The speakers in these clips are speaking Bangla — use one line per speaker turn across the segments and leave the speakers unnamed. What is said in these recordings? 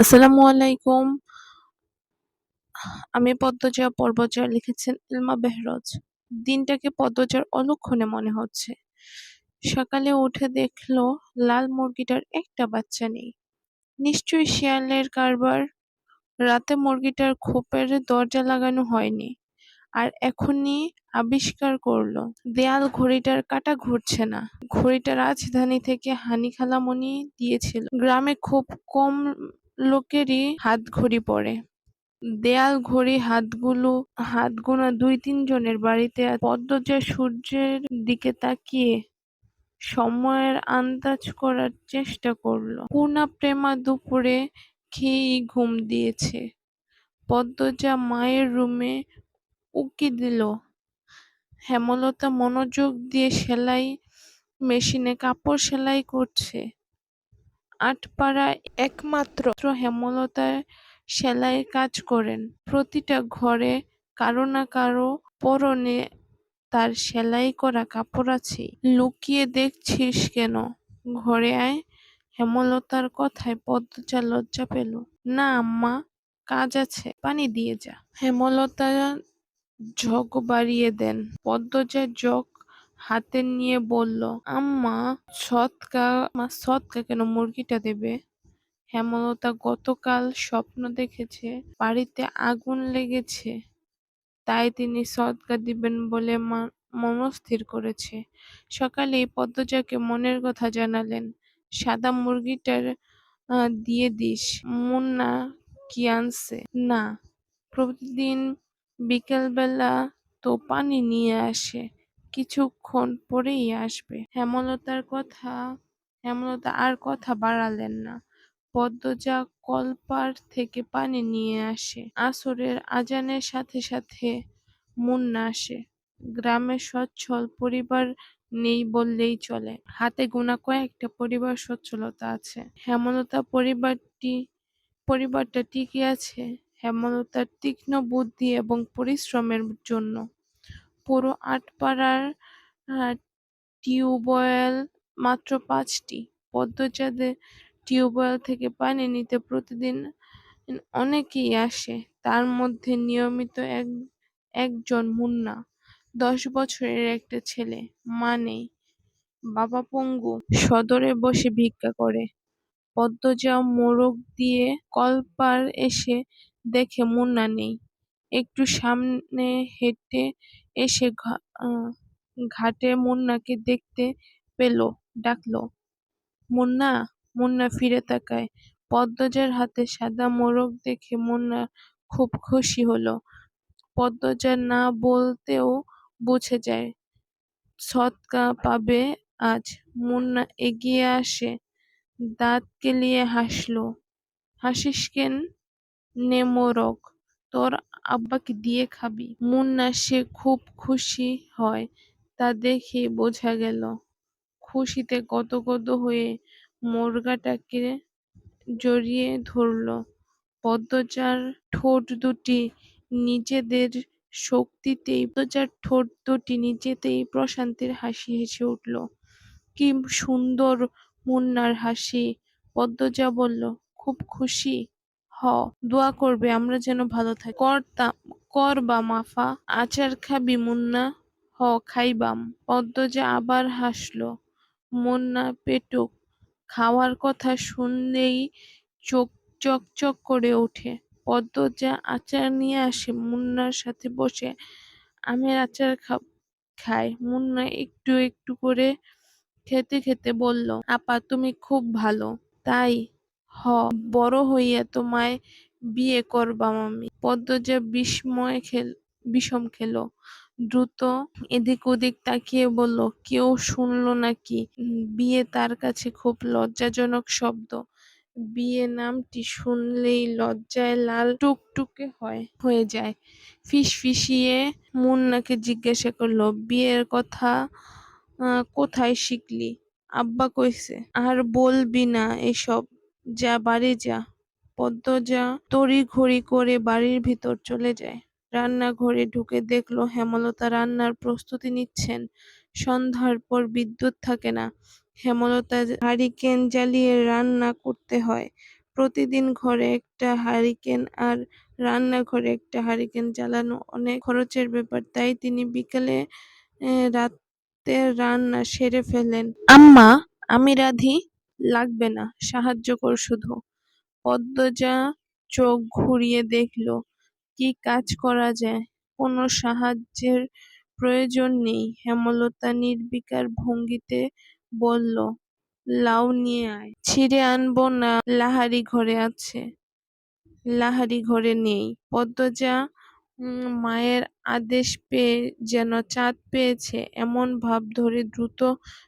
আসসালামু আলাইকুম। আমি পদ্মজা পর্বজা লিখেছেন ইলমা বেহরজ। দিনটাকে পদ্মজার অলক্ষণে মনে হচ্ছে। সকালে উঠে দেখল লাল মুরগিটার একটা বাচ্চা নেই। নিশ্চয়ই শিয়ালের কারবার। রাতে মুরগিটার খোপের দরজা লাগানো হয়নি। আর এখনই আবিষ্কার করল, দেয়াল ঘড়িটার কাটা ঘুরছে না। ঘড়িটা রাজধানী থেকে হানি খালামনি দিয়েছিল। গ্রামে খুব কম লোকেরই হাত ঘড়ি পরে দেয়াল ঘড়ি হাতগুলো হাত গোনা দুই তিনজনের বাড়িতে পদ্মজা সূর্যের দিকে তাকিয়ে সময়ের আন্দাজ করার চেষ্টা করল। পূর্ণা প্রেমা দুপুরে খেয়েই ঘুম দিয়েছে। পদ্মজা মায়ের রুমে উকি দিল। হেমলতা মনোযোগ দিয়ে সেলাই মেশিনে কাপড় সেলাই করছে। আটপাড়ায় একমাত্র হেমলতা সেলাইয়ের কাজ করেন। প্রতিটা ঘরে কারও না কারও পরনে তার সেলাই করা কাপড় আছে। লুকিয়ে দেখছিস কেন? ঘরে আয়। হেমলতার কথায় পদ্মজা লজ্জা পেল। না, আম্মা, কাজ আছে, পানি দিয়ে যা। হেমলতা জগ বাড়িয়ে দেন। পদ্মজা জগ হাতে নিয়ে বলল, আম্মা, সৎকা, মা সৎকা কেন মুরগিটা দেবে? হেমলতা গতকাল স্বপ্ন দেখেছে, বাড়িতে আগুন লেগেছে। তাই তিনি সৎকা দিবেন বলে মনস্থির করেছে। সকালেই পদ্মজাকে মনের কথা জানালেন, সাদা মুরগিটার দিয়ে দিস মুন্না কি আনছে? না, প্রতিদিন বিকেলবেলা তো পানি নিয়ে আসে কিছুক্ষণ পরেই আসবে। হেমলতার কথা, হেমলতা আর কথা বাড়ালেন না। পদ্মজা কলপাড় থেকে পানি নিয়ে আসে। আসরের আজানের সাথে সাথে মুন্না আসে। গ্রামে সচ্ছল পরিবার নেই বললেই চলে। হাতে গোনা কয়েকটা পরিবার সচ্ছলতা আছে। হেমলতা পরিবারটি, পরিবারটা টিকে আছে। হেমলতার তীক্ষ্ণ বুদ্ধি এবং পরিশ্রমের জন্য। পুরো আটপাড়ার টিউবওয়েল মাত্র পাঁচটি। পদ্মজাদের টিউবওয়েল থেকে পানি নিতে প্রতিদিন অনেকেই আসে। তার মধ্যে নিয়মিত এক, একজন মুন্না, দশ বছরের একটা ছেলে, মা নেই, বাবা পঙ্গু, সদরে বসে ভিক্ষা করে। পদ্মজা মোরগ দিয়ে কলপার এসে দেখে মুন্না নেই। একটু সামনে হেঁটে এসে ঘাটে মুন্নাকে দেখতে পেল, ডাকলো, মুন্না মুন্না ফিরে তাকায়। পদ্মজার হাতে সাদা মোরগ দেখে মুন্না খুব খুশি হলো। পদ্মজা না বলতেও বুঝে যায়, সৎকা পাবে আজ। মুন্না এগিয়ে আসে, দাঁত কেলিয়ে হাসলো, হাসিস কেন নে মোরগ? তোর আব্বাকে দিয়ে খাবি। মুন্না সে খুব খুশি হয়। তা দেখে বোঝা গেল, খুশিতে গদগদ হয়ে মুরগাটাকে জড়িয়ে ধরল। পদ্মজার ঠোঁট দুটি নিজেদের শক্তিতেই, পদ্মজার ঠোঁট দুটি নিজেতেই প্রশান্তির হাসি হেসে উঠল। কি সুন্দর মুন্নার হাসি। পদ্মজা বলল, খুব খুশি? হ, দোয়া করবে, আমরা যেন ভালো থাকি। করতাম কর বা মাফা, আচার খাবি মুন্না, হ, খাইবাম। পদ্মজা আবার হাসলো মুন্না পেটুক, খাওয়ার কথা শুনলেই চোখ চকচক করে ওঠে। পদ্ম পদ্মজা আচার নিয়ে আসে, মুন্নার সাথে বসে, আমের আচার খায়। মুন্না একটু একটু করে খেতে খেতে বলল, আপা, তুমি খুব ভালো। তাই হ, বড় হইয়া তোমায় বিয়ে করবাম আমি খেল, বিষম খেলো, দ্রুত এদিক ওদিক তাকিয়ে বলল, কেউ শুনলো নাকি? বিয়ে তার কাছে খুব লজ্জাজনক শব্দ। বিয়ে নামটি শুনলেই লজ্জায় লাল টুকটুকে হয়, হয়ে যায়। ফিসফিসিয়ে মুন্নাকে জিজ্ঞাসা করল, বিয়ের কথা কোথায় শিখলি? আব্বা কইছে, আর বলবি না এসব। যা বাড়ি যা, পদ্ম যা পদ্মজা তড়িঘড়ি করে বাড়ির ভিতর চলে যায়। রান্নাঘরে ঢুকে দেখল হেমলতা রান্নার প্রস্তুতি নিচ্ছেন। সন্ধ্যার পর বিদ্যুৎ থাকে না। হেমলতা হারিকেন জ্বালিয়ে রান্না করতে হয়। প্রতিদিন ঘরে একটা হারিকেন আর রান্নাঘরে একটা হারিকেন জ্বালানো অনেক খরচের ব্যাপার, তাই তিনি বিকেলে রাতের রান্না সেরে ফেলেন। আম্মা, আমি রাধি। লাগবে না, সাহায্য কর শুধু। পদ্মজা চোখ ঘুরিয়ে দেখল, কি কাজ করা যায়? কোনো সাহায্যের প্রয়োজন নেই। হেমলতা নির্বিকার ভঙ্গিতে বলল লাউ নিয়ে আয়। ছিঁড়ে আনব না, লাহারি ঘরে আছে। লাহারি ঘরে নেই। পদ্মজা মায়ের আদেশ পেয়ে যেন চাঁদ পেয়েছে, এমন ভাব ধরে দ্রুত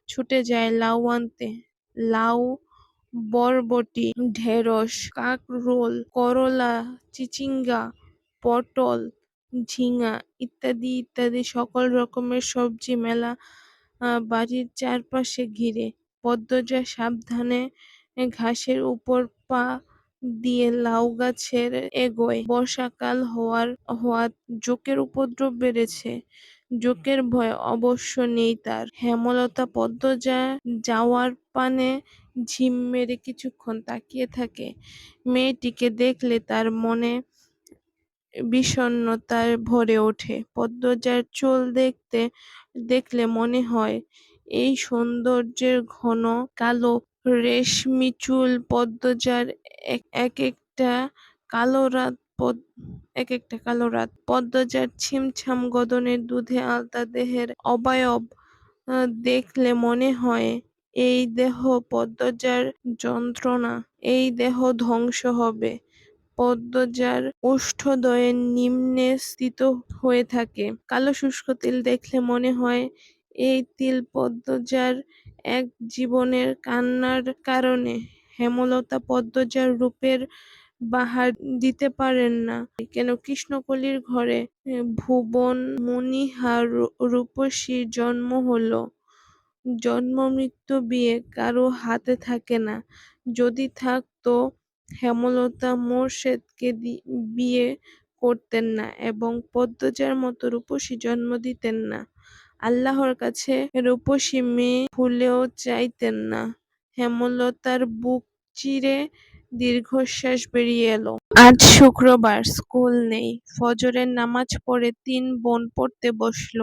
ছুটে যায় লাউ আনতে। লাউ, বরবটি, ঢেঁড়স, কাঁকরোল, করলা, চিচিঙ্গা, পটল, ঝিঙা ইত্যাদি ইত্যাদি সকল রকমের সবজি মেলা বাড়ির চারপাশে ঘিরে। পদ্মজা সাবধানে ঘাসের উপর পা দিয়ে লাউ গাছের এগোয়। বর্ষাকাল হওয়ার হওয়ার জোকের উপদ্রব বেড়েছে। জোকের ভয় অবশ্য নেই তার। হেমলতা পদ্মজা যাওয়ার পানে ঝিম মেরে কিছুক্ষণ তাকিয়ে থাকে। মেয়েটিকে দেখলে তার মনে বিষণ্ণতায় ভরে ওঠে। পদ্মজার চোল দেখতে, দেখলে মনে হয় এই সৌন্দর্যের ঘন কালো রেশমি চুল। পদ্মজার এক একটা কালো রাত পদ- এক একটা কালো রাত। পদ্মজার ছিমছাম গদনের দুধে আলতা দেহের অবয়ব দেখলে মনে হয় এই দেহ পদ্মজার যন্ত্রণা, এই দেহ ধ্বংস হবে। পদ্মজার ওষ্ঠদ্বয়ের নিম্নে স্থিত হয়ে থাকে। কালো শুষ্ক তিল দেখলে মনে হয় এই তিল পদ্মজার এক জীবনের কান্নার কারণে। হেমলতা পদ্মজার রূপের বাহার দিতে পারেন না। কেন? কৃষ্ণকলির ঘরে ভুবন মণিহা রূ- রূপসীর জন্ম হলো। জন্ম, মৃত্যু, বিয়ে কারও হাতে থাকে না। যদি থাকতো হেমলতা মোর্শেদকে বিয়ে করতেন না এবং পদ্মজার মতো রূপসী জন্ম দিতেন না। আল্লাহর কাছে রূপসী মেয়ে ভুলেও চাইতেন না। হেমলতার বুক চিরে দীর্ঘশ্বাস বেরিয়ে এলো। আজ শুক্রবার স্কুল নেই। ফজরের নামাজ পড়ে তিন বোন পড়তে বসল।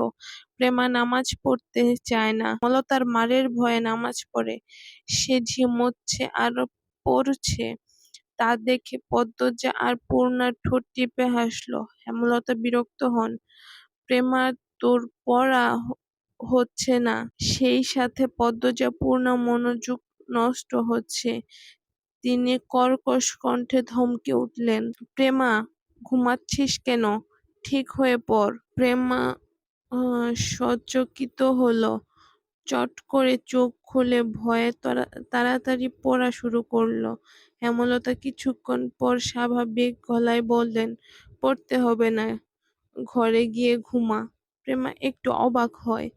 প্রেমা নামাজ পড়তে চায় না। হেমলতার মারের ভয়ে নামাজ পড়ে। সে ঝিমোচ্ছে আর পড়ছে। তা দেখে পদ্মজা আর পূর্ণার ঠোঁট টিপে হাসলো। হেমলতা বিরক্ত হন। প্রেমা তোর পড়া হচ্ছে না। সেই সাথে পদ্মজা, পূর্ণা মনোযোগ নষ্ট হচ্ছে। তিনি কর্কশ কণ্ঠে ধমকে উঠলেন, প্রেমা, ঘুমাচ্ছিস কেন? ঠিক হয়ে পড়। প্রেমা সচকিত হলো, চট করে চোখ খুলে ভয়ে তাড়া- তাড়াতাড়ি পড়া শুরু করল। হেমলতা কিছুক্ষণ পর স্বাভাবিক গলায় বললেন, পড়তে হবে না, ঘরে গিয়ে ঘুমা। প্রেমা একটু অবাক হয়,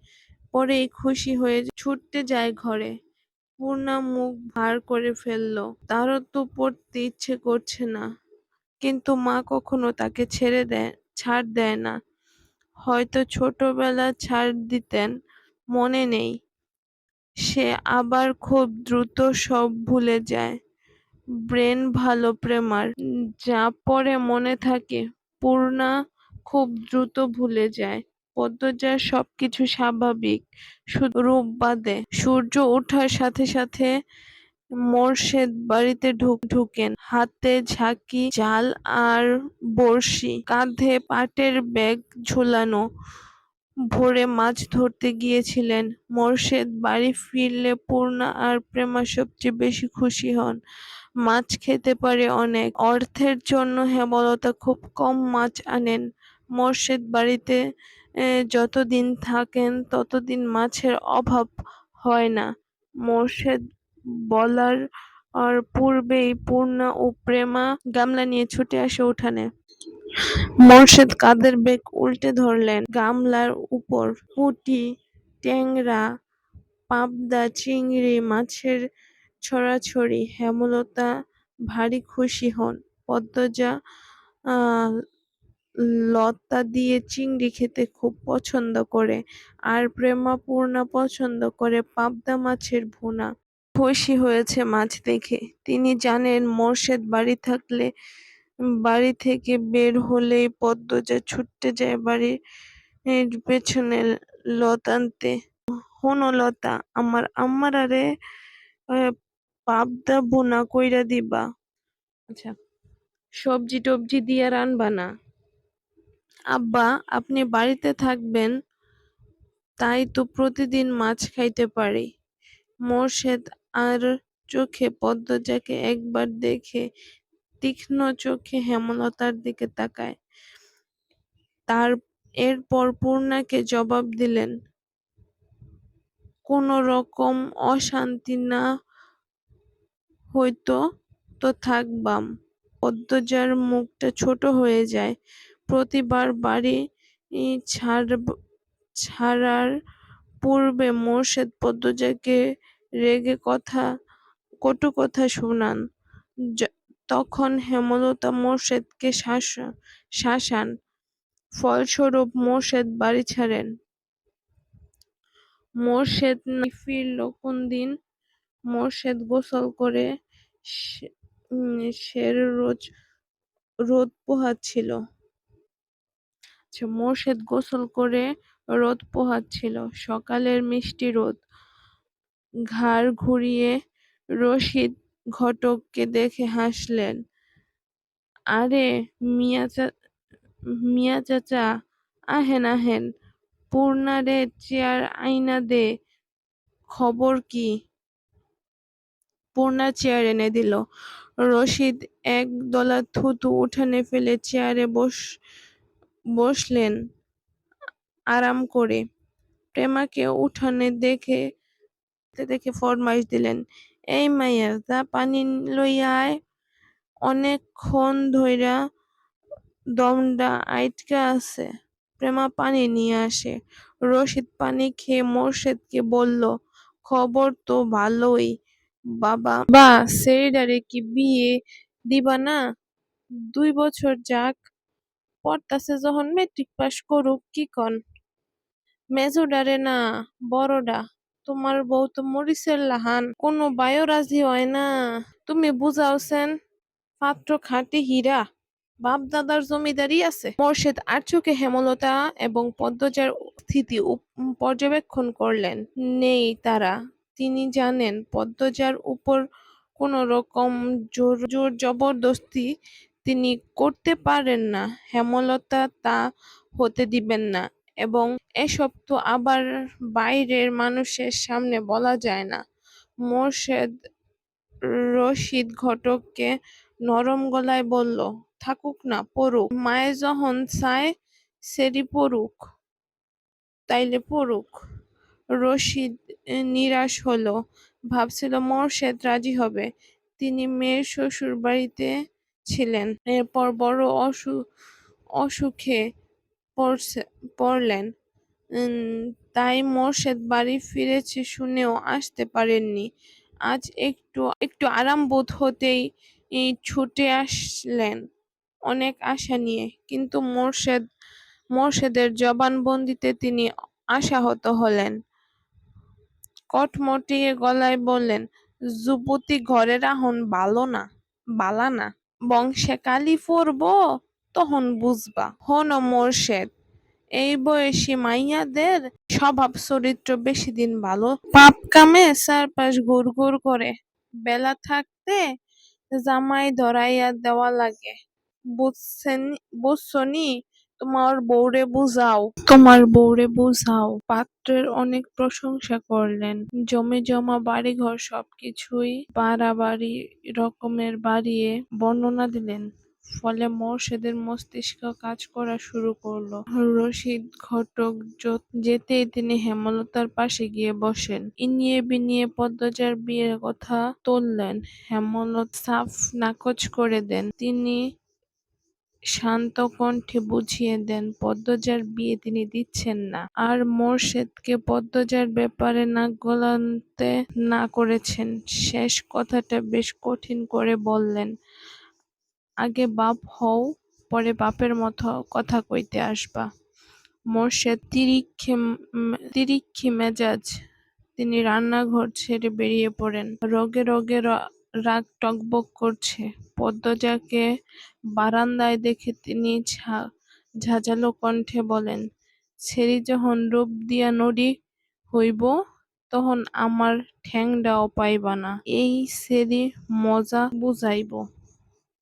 পরেই খুশি হয়ে ছুটতে যায় ঘরে। পূর্ণা মুখ ভার করে ফেলল। তারও তো পড়তে ইচ্ছে করছে না। কিন্তু মা কখনো তাকে ছেড়ে দেয়, ছাড় দেয় না। হয়তো ছোটবেলা ছাড় দিতেন, মনে নেই। সে আবার খুব দ্রুত সব ভুলে যায়। ব্রেন ভালো প্রেমার, যা পরে মনে থাকে। পূর্ণা খুব দ্রুত ভুলে যায়। পদ্মজার সবকিছু স্বাভাবিক। শুধু রূপ বাদে সূর্য ওঠার সাথে সাথে মোর্শেদ বাড়িতে ঢুক ঢুকেন। হাতে ঝাঁকি, জাল আর বড়শি কাঁধে পাটের ব্যাগ ঝুলানো। ভোরে মাছ ধরতে গিয়েছিলেন। মোর্শেদ বাড়ি ফিরলে পূর্ণা আর প্রেমা সবচেয়ে বেশি খুশি হন। মাছ খেতে পারে অনেক। অর্থের জন্য হেমলতা খুব কম মাছ আনেন। মোর্শেদ বাড়িতে যতদিন থাকেন, ততদিন মাছের অভাব হয় না। মোর্শেদ বলার আর পূর্বেই পূর্ণা ও প্রেমা গামলা নিয়ে ছুটে আসে উঠানে। মোর্শেদ কাদের বেগ উল্টে ধরলেন গামলার উপর। পুঁটি, ট্যাংরা, পাবদা, চিংড়ি, মাছের ছড়াছড়ি, হেমলতা, ভারী খুশি হন, পদ্মজা লতা দিয়ে চিংড়ি খেতে খুব পছন্দ করে আর প্রেমাপূর্ণা পছন্দ করে পাবদা মাছের ভুনা খুশি হয়েছে মাছ দেখে। তিনি জানেন মোরশেদ বাড়ি থাকলে বাড়ি থেকে বের হলেই পদ্মজা ছুটতে যায় বাড়ির পেছনে লত আনতে। হুনো লতা, আমার আরে পাবদা বোনা কইরা দিবা। আচ্ছা সবজি টবজি দিয়া রানবা না। আব্বা আপনি বাড়িতে থাকবেন তাই তো প্রতিদিন মাছ খাইতে পারি। মোরশেদ আর চোখে পদ্মজাকে একবার দেখে তীক্ষ্ণ চোখে হেমলতার দিকে তাকায়। তার এরপর পূর্ণাকে জবাব দিলেন, কোনোরকম অশান্তি না হইতো তো থাকবাম। পদ্মজার মুখটা ছোট হয়ে যায়। প্রতিবার বাড়ি ছাড়ার পূর্বে মোরশেদ পদ্মজাকে রেগে কথা, কটু কথা শোনান। তখন হেমলতা মোরশেদকে শাসান। ফলস্বরূপ মোরশেদ বাড়ি ছাড়েন। মোরশেদ নাই ফিরল কোনদিন? মোরশেদ গোসল করে সের রোজ, রোদ পোহাচ্ছিল। মোরশেদ গোসল করে রোদ পোহাচ্ছিল। সকালের মিষ্টি রোদ। ঘাড় ঘুরিয়ে রশিদ ঘটককে দেখে হাসলেন। আরে মিয়া চাচা, আহেন আহেন, পূর্ণারে চেয়ার আইনা দে। খবর কি? পূর্ণা চেয়ার এনে দিল। রশিদ এক দলা থুতু উঠানে ফেলে চেয়ারে বসলেন আরাম করে। প্রেমাকে উঠানে দেখে দেখে ফরমাইশ দিলেন, এই মাইয়া যা পানি লইয়া আয়। অনেকক্ষণ ধইরা দমডা আইটকা আছে। প্রেমা পানি নিয়ে আসে। রশিদ পানি খেয়ে মোরশেদকে বলল, খবর তো ভালোই বাবা সেইডারে কি বিয়ে দিবা না? দুই বছর যাক, পড়তাছে যখন মেট্রিক পাস করুক কি কন? মেজোডারে না বড়ডা। তোমার বউ তো মরিচের লাহান, কোনো বাইও রাজি হয় না। তুমি বুঝাওছেন, পাত্র খাঁটি হীরা, বাপ-দাদার জমিদারি আছে। মোরশেদ আড়চোখে হেমলতা এবং পদ্মজার স্থিতি পর্যবেক্ষণ করলেন। নেই তারা। তিনি জানেন পদ্মজার উপর কোনোরকম জোর-জবরদস্তি তিনি করতে পারেন না। হেমলতা তা হতে দিবেন না এবং এসব তো আবার বাইরের মানুষের সামনে বলা যায় না। মোরশেদ রশিদ ঘটককে নরম গলায় বলল, থাকুক না, পড়ুক। মায়ে যখন চায় সেরি পড়ুক, তাইলে পড়ুক। রশিদ নিরাশ হলো ভাবছিল মোরশেদ রাজি হবে। তিনি মেয়ের শ্বশুরবাড়িতে ছিলেন। এরপর বড় অসু অসুখে পড়ছে পড়লেন। তাই মোর্শেদ বাড়ি ফিরেছে শুনেও আসতে পারেননি। আজ একটু একটু আরাম বোধ হতেই ছুটে আসলেন অনেক আশা নিয়ে। কিন্তু মোর্শেদ মোর্শেদের জবানবন্দিতে তিনি আশাহত হলেন। কটমটিয়ে গলায় বললেন, যুবতী ঘরে রাহন বালা না। বংশে কালি পড়ব তখন বুঝবা। হন মোরশেদ, এই বয়সী মাইয়াদের স্বভাব চরিত্র বেশি দিন ভালো পাপ-কামে চারপাশ ঘুর ঘুর করে। বেলা থাকতে জামাই ধরাইয়া দেওয়া লাগে। বুঝছেন বুঝছনি, তোমার বউরে বুঝাও। তোমার বউরে বুঝাও পাত্রের অনেক প্রশংসা করলেন। জমিজমা বাড়িঘর সবকিছুই বাড়াবাড়ি রকমের বাড়িয়ে বর্ণনা দিলেন। ফলে মোরশেদের মস্তিষ্ক কাজ করা শুরু করল রশিদ, ঘটক যেতেই তিনি হেমলতার পাশে গিয়ে বসেন। ইনিয়ে বিনিয়ে পদ্মজার বিয়ের কথা তুললেন। হেমলত সাফ নাকচ করে দেন। তিনি শান্ত কণ্ঠে বুঝিয়ে দেন পদ্মজার বিয়ে তিনি দিচ্ছেন না। আর মোরশেদকে পদ্মজার ব্যাপারে নাক গলাতে না করেছেন। শেষ কথাটা বেশ কঠিন করে বললেন, আগে বাপ হও, পরে বাপের মতো কথা কইতে আসবা। মোরশেদ তিরিক্ষি মেজাজ তিনি রান্নাঘর ছেড়ে বেরিয়ে পড়েন। রগে রগে রাগ টগবগ করছে। পদ্মজাকে বারান্দায় দেখে তিনি ঝাঁঝালো কণ্ঠে বলেন, ছেড়ি যখন রূপ দিয়া নড়ি হইব তখন আমার ঠ্যাংডাও পাইবা না, এই ছেড়ি মজা বুঝাইব।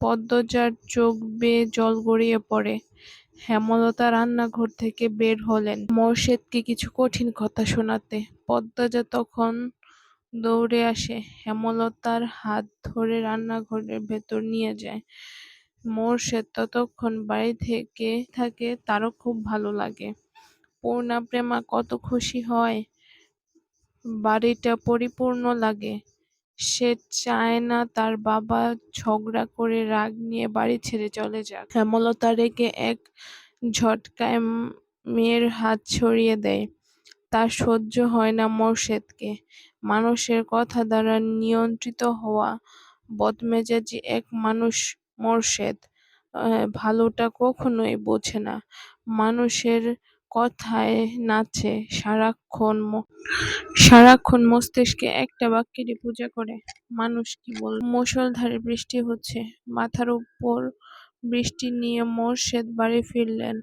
পদ্মজার চোখ বেয়ে জল গড়িয়ে পড়ে। হেমলতা রান্নাঘর থেকে বের হলেন মোরশেদকে কিছু কঠিন কথা শোনাতে। পদ্মজা তখন দৌড়ে আসে, হেমলতার হাত ধরে রান্নাঘরের ভেতর নিয়ে যায়। মোরশেদ ততক্ষণ বাড়ি থেকে থাকে তারও খুব ভালো লাগে। পূর্ণাপ্রেমা কত খুশি হয়, বাড়িটা পরিপূর্ণ লাগে। সে চায় না তার বাবা ঝগড়া করে রাগ নিয়ে বাড়ি ছেড়ে চলে যাক। হেমলতা রেগে এক ঝটকায় মেয়ের হাত ছড়িয়ে দেয়। তার সহ্য হয় না মোরশেদকে। মানুষের কথা দ্বারা নিয়ন্ত্রিত হওয়া বদমেজাজি এক মানুষ মোরশেদ। ভালোটা কখনোই বোঝে না। মানুষের কথায় নাচে, সারাক্ষণ সারাক্ষণ মস্তিষ্কে একটা বাক্যেরই পূজা করে, মানুষ কি বল মুষলধারে বৃষ্টি হচ্ছে। মাথার উপর বৃষ্টি নিয়ে মোরশেদ বাড়ি ফিরলেন।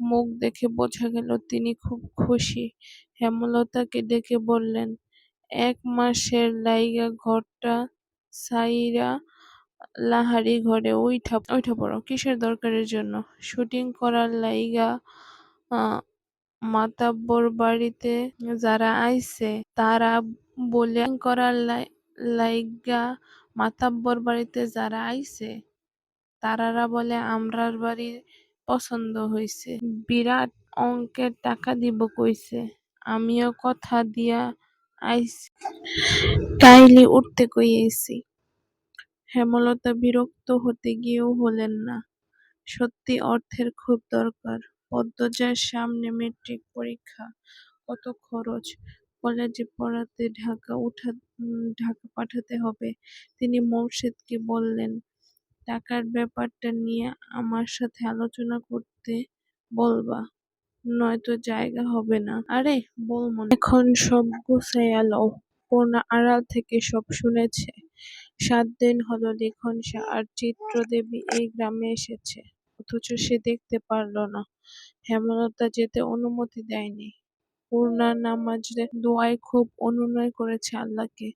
মুখ দেখে বোঝা গেল তিনি খুব খুশি। হেমলতাকে ডেকে বললেন, এক মাসের লাইগা ঘরটা ছাইরা লাহারি ঘরে উইঠা পড়ো। কিসের দরকারের জন্য? শুটিং করার লাইগা মাতাব্বর বাড়িতে যারা আইছে তারা বলে করার লাইগা মাতাব্বর বাড়িতে যারা আইছে তারারা বলে আমরার বাড়ি পছন্দ হইছে, বিরাট অঙ্কের টাকা দিব কইছে, আমিও কথা দিয়া আইছি কাইলি উঠতে কইয়েছি। হেমলতা বিরক্ত হতে গিয়েও হলেন না। সত্যি অর্থের খুব দরকার। পদ্মজার সামনে মেট্রিক পরীক্ষা, কত খরচ, কলেজে পড়াতে ঢাকা উঠা ঢাকা পাঠাতে হবে। তিনি মোরশেদকে বললেন, টাকার ব্যাপারটা নিয়ে আমার সাথে আলোচনা করতে বলবা, নয়তো জায়গা হবে না। আরে বলমনে। এখন সব গুছাইয়া লও। পূর্ণা আড়াল থেকে সব শুনেছে। সাত দিন হলো লিখনসা আর চিত্রদেবী এই গ্রামে এসেছে, অথচ সে দেখতে পারল না। হেমলতা যেতে অনুমতি দেয়নি। পূর্ণা নামাজে দোয়ায় খুব অনুনয় করেছে আল্লাহকে,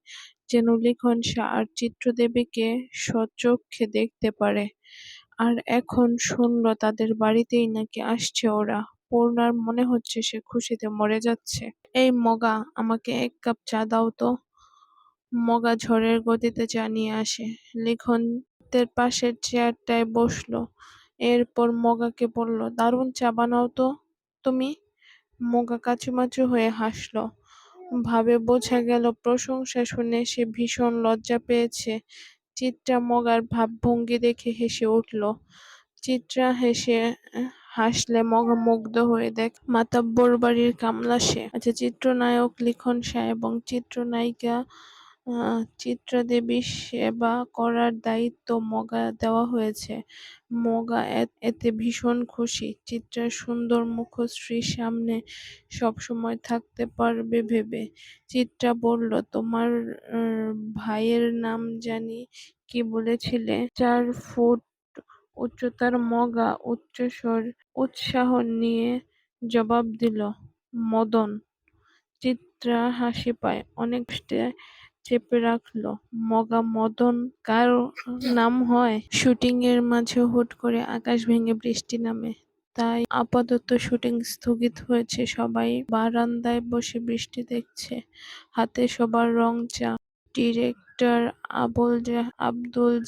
যেন লিখনসা আর চিত্রদেবীকে স্বচক্ষে দেখতে পারে। আর এখন শুনল তাদের বাড়িতেই নাকি আসছে ওরা। পূর্ণার মনে হচ্ছে সে খুশিতে মরে যাচ্ছে। এই মগা, আমাকে এক কাপ চা দাও তো। মগা ঝড়ের গতিতে চা নিয়ে আসে। লিখন চিত্তের পাশের চেয়ারটায় বসল। এরপর মগাকে বলল, দারুণ চা বানাও তো তুমি। মগা কাঁচুমাচু হয়ে হাসল। ভাবে বোঝা গেল প্রশংসা শুনে সে ভীষণ লজ্জা পেয়েছে। চিত্রা মগার ভাবভঙ্গি দেখে হেসে উঠল। চিত্রা হাসলে মগা মুগ্ধ হয়ে দেখ মাতাব্বর বাড়ির কামলা সে। আচ্ছা, চিত্রনায়ক লিখনসা এবং চিত্রনায়িকা চিত্রাদেবীর সেবা করার দায়িত্ব মগা দেওয়া হয়েছে। মগা এতে ভীষণ খুশি। চিত্রার সুন্দর মুখশ্রীর সামনে সবসময় থাকতে পারবে ভেবে। চিত্রা বলল, তোমার ভাইয়ের নাম জানি কী বলেছিলে? চার ফুট উচ্চতার মগা উচ্চস্বর উৎসাহ নিয়ে জবাব দিল, মদন। চিত্রা হাসি পায়, অনেক চেপে রাখল। মগা মদন কার নাম হয়? শুটিংয়ের মাঝে হুট করে আকাশ ভেঙে বৃষ্টি নামে। তাই আপাতত শুটিং স্থগিত হয়েছে। সবাই বারান্দায় বসে বৃষ্টি দেখছে। হাতে সবার রং চা। ডিরেক্টর আবুল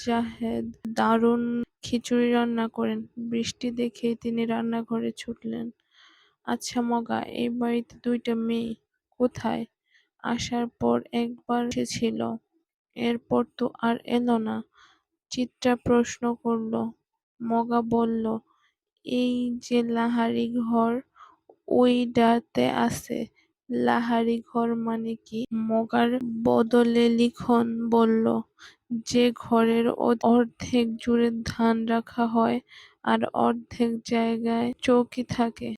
জাহেদ দারুণ খিচুড়ি রান্না করেন। বৃষ্টি দেখেই তিনি রান্নাঘরে ছুটলেন। আচ্ছা মগা, এই বাড়িতে দুইটা মেয়ে, কোথায়? আসার পর একবার এসেছিল, এরপর তো আর এল না। চিত্রা প্রশ্ন করল। মগা বলল, এই যে লাহারি ঘর ওই ওইডাতে আছে। লাহারি ঘর মানে কি? মগার বদলে লিখন বলল, যে ঘরের অর্ধেক জুড়ে ধান রাখা হয় আর অর্ধেক জায়গায় চৌকি থাকে।